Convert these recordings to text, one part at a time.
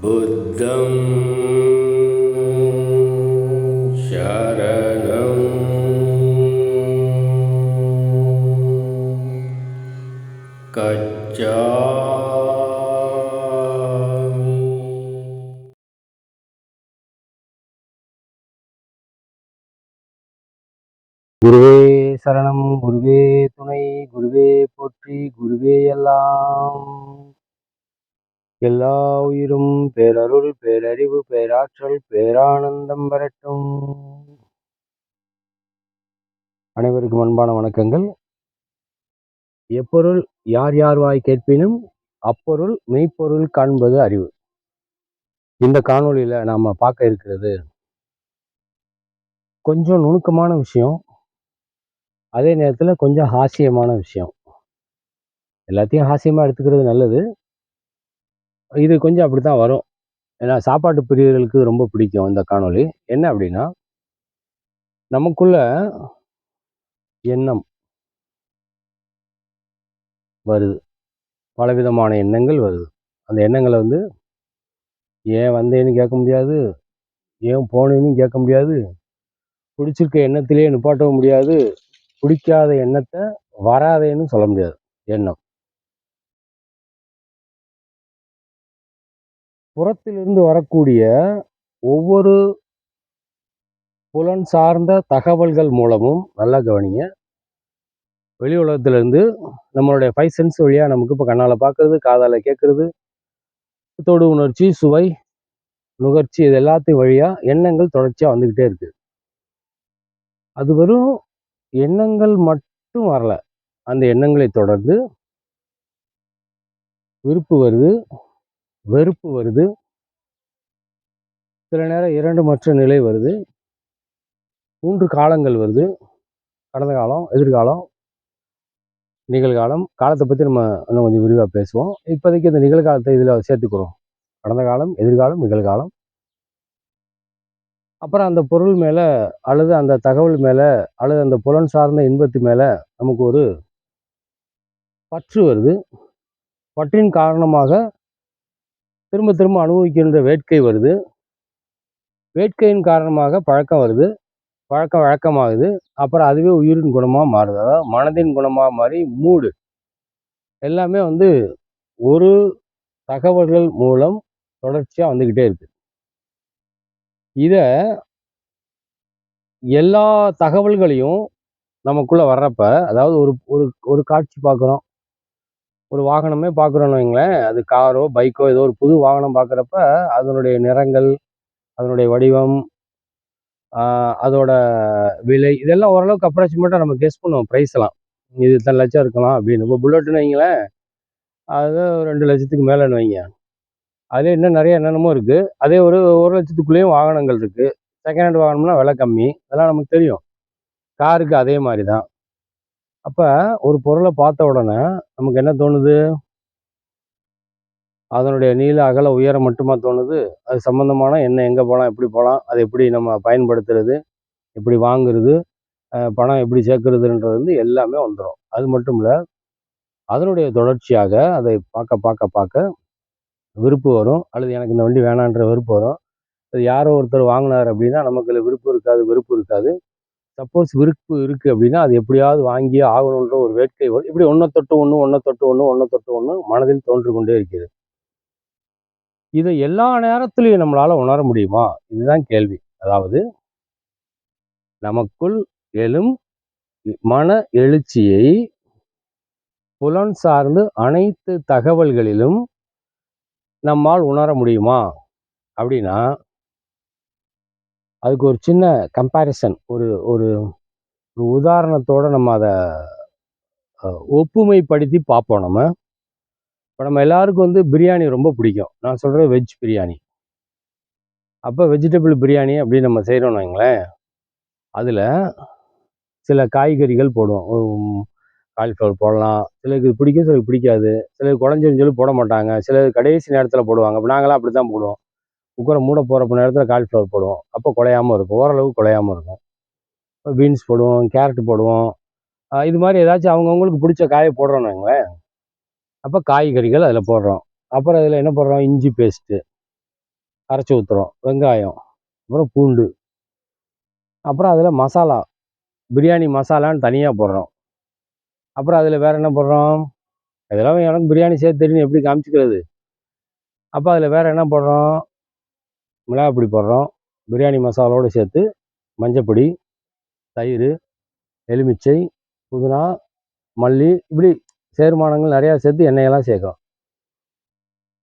बुद्धं शरणं गच्छामि குருவே சரணம் குருவே துணை குருவே போற்றி குருவே எல்லாம் எல்லா உயிரும் பேரருள் பேரறிவு பேராற்றல் பேரானந்தம் பெறட்டும் அனைவருக்கும் அன்பான வணக்கங்கள். எப்பொருள் யார் யார் வாய் கேட்பினும் அப்பொருள் மெய்ப்பொருள் காண்பது அறிவு. இந்த காணொளியில் நாம பார்க்க இருக்கிறது கொஞ்சம் நுணுக்கமான விஷயம். அதே நேரத்தில் கொஞ்சம் ஹாஸ்யமான விஷயம். எல்லாத்தையும் ஹாஸ்யமாக எடுத்துக்கிறது நல்லது. இது கொஞ்சம் அப்படி தான் வரும். ஏன்னா சாப்பாட்டு பிரியர்களுக்கு ரொம்ப பிடிக்கும் இந்த காணொளி. என்ன அப்படின்னா நமக்குள்ள எண்ணம் வருது. பலவிதமான எண்ணங்கள் வருது. அந்த எண்ணங்களை வந்து ஏன் வந்தேன்னு கேட்க முடியாது ஏன் போனேன்னு கேட்க முடியாது பிடிச்சிருக்க எண்ணத்திலேயே நிப்பாட்டவும் முடியாது பிடிக்காத எண்ணத்தை வராதேன்னு சொல்ல முடியாது. எண்ணம். புறத்திலிருந்து வரக்கூடிய ஒவ்வொரு புலன் சார்ந்த தகவல்கள் மூலமும் நல்லா கவனிங்க. வெளி உலகத்திலேருந்து நம்மளுடைய ஃபைவ் சென்ஸ் வழியாக நமக்கு இப்போ கண்ணால் பார்க்குறது காதால் கேட்குறது தொடு உணர்ச்சி சுவை நுகர்ச்சி இது எல்லாத்தையும் வழியாக எண்ணங்கள் தொடர்ச்சியாக வந்துக்கிட்டே இருக்குது அது வெறும் எண்ணங்கள் மட்டும் வரல. அந்த எண்ணங்களை தொடர்ந்து விருப்பு வருது. வெறுப்பு வருது. சில நேரம் இரண்டு மற்ற நிலை வருது. மூன்று காலங்கள் வருது. கடந்த காலம் எதிர்காலம் நிகழ்காலம். காலத்தை பற்றி நம்ம இன்னும் கொஞ்சம் விரிவாக பேசுவோம். இப்போதைக்கு இந்த நிகழ்காலத்தை இதில் சேர்த்துக்கிறோம். கடந்த காலம் எதிர்காலம் நிகழ்காலம். அப்புறம் அந்த பொருள் மேலே அல்லது அந்த தகவல் மேலே அல்லது அந்த புலன் சார்ந்த இன்பத்து மேலே நமக்கு ஒரு பற்று வருது. பற்றின் காரணமாக திரும்ப திரும்ப அனுபவிக்கின்ற வேட்கை வருது. வேட்கையின் காரணமாக பழக்கம் வருது. பழக்கம் வழக்கமாகுது. அப்புறம் அதுவே உயிரின் குணமாக மாறுது. அதாவது மனதின் குணமாக மாறி மூடு. எல்லாமே வந்து ஒரு தகவல்கள் மூலம் தொடர்ச்சியாக வந்துக்கிட்டே இருக்கு. இதை எல்லா தகவல்களையும் நமக்குள்ளே வர்றப்ப அதாவது ஒரு ஒரு ஒரு காட்சி பார்க்குறோம் ஒரு வாகனமே பார்க்குறோன்னு வைங்களேன். அது காரோ பைக்கோ ஏதோ ஒரு புது வாகனம் பார்க்குறப்ப அதனுடைய நிறங்கள் அதனுடைய வடிவம் அதோட விலை இதெல்லாம் ஓரளவுக்கு அப்ராக்சிமேட்டாக நம்ம கெஸ் பண்ணுவோம் ப்ரைஸ் எல்லாம். இது இத்தனை லட்சம் இருக்கலாம் அப்படின்னு. இப்போ புல்லட்டுன்னு வைங்களேன் அது ஒரு ரெண்டு லட்சத்துக்கு மேலேன்னு வைங்க. அதே இன்னும் நிறைய என்னென்னமோ இருக்குது அதே ஒரு ஒரு லட்சத்துக்குள்ளேயும் வாகனங்கள் இருக்குது செகண்ட் ஹேண்ட் வாகனம்னா விலை கம்மி. அதெல்லாம் நமக்கு தெரியும். காருக்கு அதே மாதிரி தான். அப்போ ஒரு பொருளை பார்த்த உடனே நமக்கு என்ன தோணுது? அதனுடைய நீள அகல உயரம் மட்டுமா தோணுது? அது சம்மந்தமான என்ன எங்கே போகலாம் எப்படி போகலாம் அதை எப்படி நம்ம பயன்படுத்துறது எப்படி வாங்குறது பணம் எப்படி சேர்க்கறதுன்றது வந்து எல்லாமே வந்துடும் அது மட்டும் இல்லை அதனுடைய தொடர்ச்சியாக அதை பார்க்க பார்க்க பார்க்க விருப்பு வரும். அல்லது எனக்கு இந்த வண்டி வேணான்ற விருப்பு வரும். அது யாரோ ஒருத்தர் வாங்கினார் அப்படின்னா நமக்கு விருப்பம் இருக்காது வெறுப்பு இருக்காது. சப்போஸ் விருப்பு இருக்குது அப்படின்னா அது எப்படியாவது வாங்கியே ஆகணுன்ற ஒரு வேட்கை வரும் இப்படி ஒன்றை தொட்டு ஒன்று ஒன்றை தொட்டு ஒன்று ஒன்றை தொட்டு ஒன்று மனதில் தோன்று கொண்டே இருக்கிறது இதை எல்லா நேரத்திலையும் நம்மளால் உணர முடியுமா? இதுதான் கேள்வி. அதாவது நமக்குள் எழும் மன எழுச்சியை புலன் சார்ந்து அனைத்து தகவல்களிலும் நம்மால் உணர முடியுமா? அப்படின்னா அதுக்கு ஒரு சின்ன கம்பேரிசன் ஒரு ஒரு ஒரு நம்ம அதை ஒப்புமைப்படுத்தி பார்ப்போம் நம்ம. இப்போ நம்ம எல்லாருக்கும் வந்து பிரியாணி ரொம்ப பிடிக்கும். நான் சொல்கிறேன் வெஜ் பிரியாணி. அப்போ வெஜிடபிள் பிரியாணி அப்படின்னு நம்ம செய்கிறோம்னு வைங்களேன். அதில் சில காய்கறிகள் போடுவோம். காலிஃப்ளவர் போடலாம். சிலருக்கு இது பிடிக்கும் சிலருக்கு பிடிக்காது. சிலருக்கு குழஞ்சின்னு சொல்லி போட மாட்டாங்க. சிலர் கடைசி நேரத்தில் போடுவாங்க. அப்போ நாங்களாம் அப்படி தான் போடுவோம். குக்கரை மூட போகிறப்ப நேரத்தில் காலிஃப்ளவர் போடுவோம். அப்போ குலையாம இருக்கும். ஓரளவு குலையாம இருக்கும். பீன்ஸ் போடுவோம் கேரட் போடுவோம். இது மாதிரி ஏதாச்சும் அவங்கவுங்களுக்கு பிடிச்ச காயை போடுறோம்னு வைங்களேன். அப்போ காய்கறிகள் அதில் போடுறோம். அப்புறம் அதில் என்ன போடுறோம்? இஞ்சி பேஸ்ட்டு அரைச்சி ஊற்றுறோம் வெங்காயம் அப்புறம் பூண்டு. அப்புறம் அதில் மசாலா பிரியாணி மசாலான்னு தனியாக போடுறோம். அப்புறம் அதில் வேறு என்ன போடுறோம்? இதெல்லாம் எனக்கு பிரியாணி சேர்த்து தெரியும். எப்படி காமிச்சிக்கிறது? அப்போ அதில் வேறு என்ன போடுறோம்? மிளகாப்பொடி போடுறோம். பிரியாணி மசாலாவோடு சேர்த்து மஞ்சப்பொடி தயிர் எலுமிச்சை புதினா மல்லி இப்படி சேர்மானங்கள் நிறையா சேர்த்து எண்ணெயெல்லாம் சேர்க்குறோம்.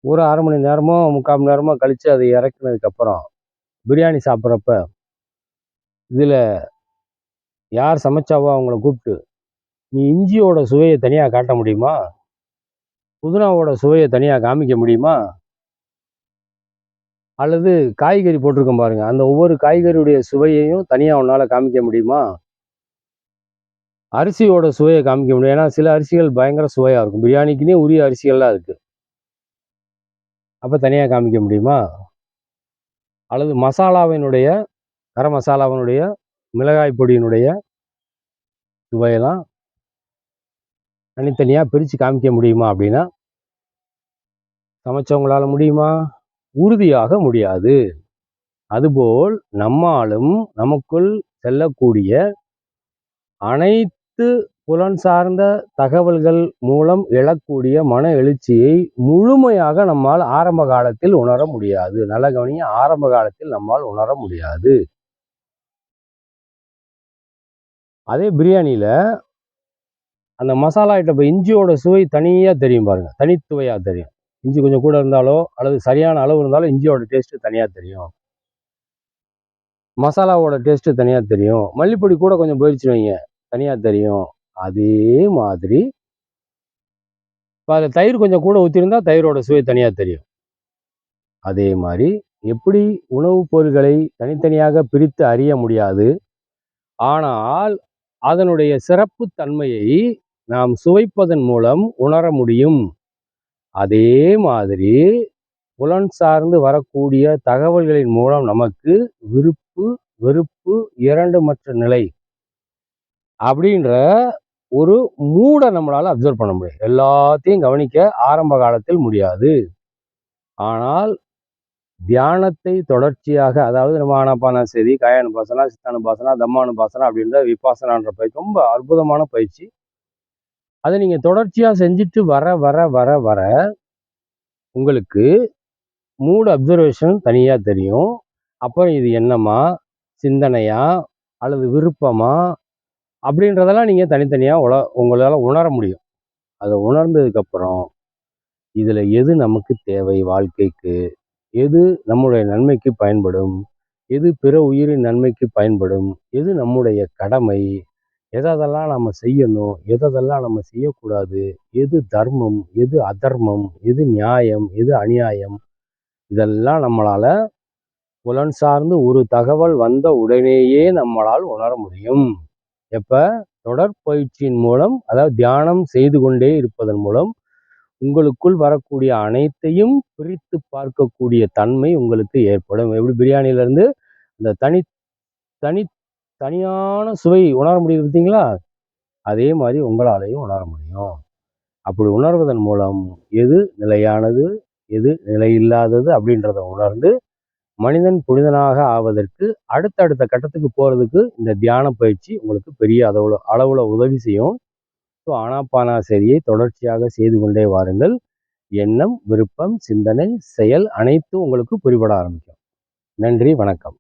ஒரு அரை மணி நேரமோ முக்கால் மணி நேரமோ கழித்து அதை இறக்குனதுக்கப்புறம் பிரியாணி சாப்பிட்றப்ப இதில் யார் சமைச்சாவோ அவங்கள கூப்பிட்டு நீ இஞ்சியோட சுவையை தனியாக காட்ட முடியுமா? புதினாவோட சுவையை தனியாக காமிக்க முடியுமா? அல்லது காய்கறி போட்டிருக்கோம் பாருங்க. அந்த ஒவ்வொரு காய்கறியுடைய சுவையையும் தனியாக உன்னால் காமிக்க முடியுமா? அரிசியோட சுவையை காமிக்க முடியும். ஏன்னா சில அரிசிகள் பயங்கர சுவையாக இருக்கும். பிரியாணிக்குன்னே உரிய அரிசிகள்லாம் இருக்குது அப்போ தனியாக காமிக்க முடியுமா? அல்லது மசாலாவினுடைய கரம் மசாலாவினுடைய மிளகாய் பொடியினுடைய சுவையெல்லாம் தனித்தனியாக பிரித்து காமிக்க முடியுமா அப்படின்னா? சமைச்சவங்களால முடியுமா? உறுதியாக முடியாது. அதுபோல் நம்மாலும் நமக்குள் செல்லக்கூடிய அனைத்து புலன் சார்ந்த தகவல்கள் மூலம் எழக்கூடிய மன எழுச்சியை முழுமையாக நம்மால் ஆரம்ப காலத்தில் உணர முடியாது. நல்ல கவனிங்க ஆரம்ப காலத்தில் நம்மால் உணர முடியாது. அதே பிரியாணியில் அந்த மசாலா ஐட்டம் இப்போ இஞ்சியோட சுவை தனியாக தெரியும் பாருங்கள் தனித்துவையாக தெரியும். இஞ்சி கொஞ்சம் கூட இருந்தாலோ அல்லது சரியான அளவு இருந்தாலோ இஞ்சியோட டேஸ்ட்டு தனியாக தெரியும். மசாலாவோட டேஸ்ட்டு தனியாக தெரியும். மல்லிப்பொடி கூட கொஞ்சம் போயிடுச்சு வைங்க தனியாக தெரியும். அதே மாதிரி இப்போ அதில் தயிர் கொஞ்சம் கூட ஊற்றிருந்தால் தயிரோட சுவை தனியாக தெரியும். அதே மாதிரி எப்படி உணவுப் பொருட்களை தனித்தனியாக பிரித்து அறிய முடியாது ஆனால் அதனுடைய சிறப்பு தன்மையை நாம் சுவைப்பதன் மூலம் உணர முடியும். அதே மாதிரி புலன் சார்ந்து வரக்கூடிய தகவல்களின் மூலம் நமக்கு விருப்பு வெறுப்பு இரண்டு மற்ற நிலை அப்படின்ற ஒரு மூடை நம்மளால அப்சர்வ் பண்ண முடியும் எல்லாத்தையும் கவனிக்க ஆரம்ப காலத்தில் முடியாது. ஆனால் தியானத்தை தொடர்ச்சியாக அதாவது நம்ம ஆனாப்பான சரி காயானு பாசனா சித்தானு பாசனா தம்மானு பாசனா அப்படின்ற விபாசனான்ற பயிற்சி ரொம்ப அற்புதமான பயிற்சி. அதை நீங்கள் தொடர்ச்சியாக செஞ்சுட்டு வர வர வர வர உங்களுக்கு மூடு அப்சர்வேஷன் தனியாக தெரியும். அப்புறம் இது என்னமா சிந்தனையா? அல்லது விருப்பமா? அப்படின்றதெல்லாம் நீங்கள் தனித்தனியாக உல உங்களால் உணர முடியும். அதை உணர்ந்ததுக்கப்புறம் இதில் எது நமக்கு தேவை வாழ்க்கைக்கு? எது நம்முடைய நன்மைக்கு பயன்படும்? எது பிற உயிரின் நன்மைக்கு பயன்படும்? எது நம்முடைய கடமை? எதெல்லாம் நம்ம செய்யணும் எதெல்லாம் நம்ம செய்யக்கூடாது எது தர்மம் எது அதர்மம் எது நியாயம் எது அநியாயம் இதெல்லாம் நம்மளால் புலன் சார்ந்து ஒரு தகவல் வந்த உடனேயே நம்மளால் உணர முடியும். எப்போ? தொடர் பயிற்சியின் மூலம் அதாவது தியானம் செய்து கொண்டே இருப்பதன் மூலம் உங்களுக்குள் வரக்கூடிய அனைத்தையும் பிரித்து பார்க்கக்கூடிய தன்மை உங்களுக்கு ஏற்படும். எப்படி? பிரியாணியிலேருந்து இந்த தனி தனி தனியான சுவை உணர முடியுது பார்த்தீங்களா? அதே மாதிரி உங்களாலேயும் உணர முடியும். அப்படி உணர்வதன் மூலம் எது நிலையானது எது நிலையில்லாதது அப்படின்றத உணர்ந்து மனிதன் புனிதனாக ஆவதற்கு அடுத்தடுத்த கட்டத்துக்கு போகிறதுக்கு இந்த தியான பயிற்சி உங்களுக்கு பெரிய அளவில் அளவில் உதவி செய்யும். ஸோ ஆனாப்பானா சரியை தொடர்ச்சியாக செய்து கொண்டே வாருங்கள். எண்ணம் விருப்பம் சிந்தனை செயல் அனைத்தும் உங்களுக்கு புரிபட ஆரம்பிக்கும். நன்றி வணக்கம்.